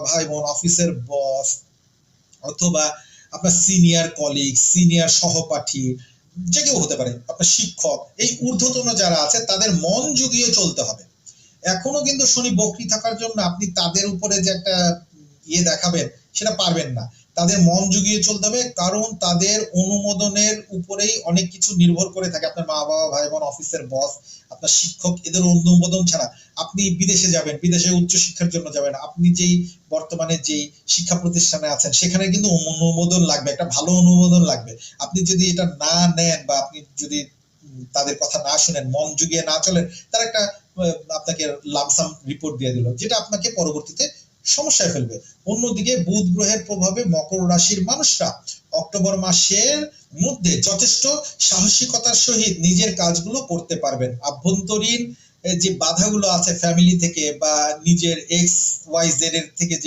ভাই বোন অফিসের বস অথবা আপনার সিনিয়র কলিগ সিনিয়র সহপাঠী, যে কেউ হতে পারে, আপনার শিক্ষক, এই ঊর্ধ্বতন যারা আছে, তাদের মন জুগিয়ে চলতে হবে। এখনও কিন্তু শনি বকরি থাকার জন্য আপনি তাদের উপরে যে একটা ইয়ে দেখাবেন, সেটা পারবেন না। তাদের মন জুগিয়ে চলতে হবে, কারণ তাদের অনুমোদনের উপরেই অনেক কিছু নির্ভর করে থাকে। আপনার মা বাবা ভাই বোন অফিসের বস আপনার শিক্ষক, এদের অনুমোদন ছাড়া। আপনি বিদেশে যাবেন, বিদেশে উচ্চ শিক্ষার জন্য যাবেন। আপনি যেই বর্তমানে যেই শিক্ষা প্রতিষ্ঠানে আছেন, সেখানে কিন্তু অনুমোদন লাগবে, একটা ভালো অনুমোদন লাগবে। আপনি যদি এটা না নেন বা আপনি যদি তাদের কথা না শুনেন, মন জুগিয়ে না চলেন, তার একটা আপনাকে লামসাম রিপোর্ট দিয়ে দিল, যেটা আপনাকে পরবর্তীতে সমস্যায় ফেলবে। অন্যদিকে বুধ গ্রহের প্রভাবে মকর রাশির মানুষরা অক্টোবর মাসের মধ্যে যথেষ্ট সাহসিকতার সহিত নিজের কাজগুলো করতে পারবেন। আভ্যন্তরীণ যে বাধাগুলো আছে ফ্যামিলি থেকে বা নিজের এক্স ওয়াই জেড এর থেকে যে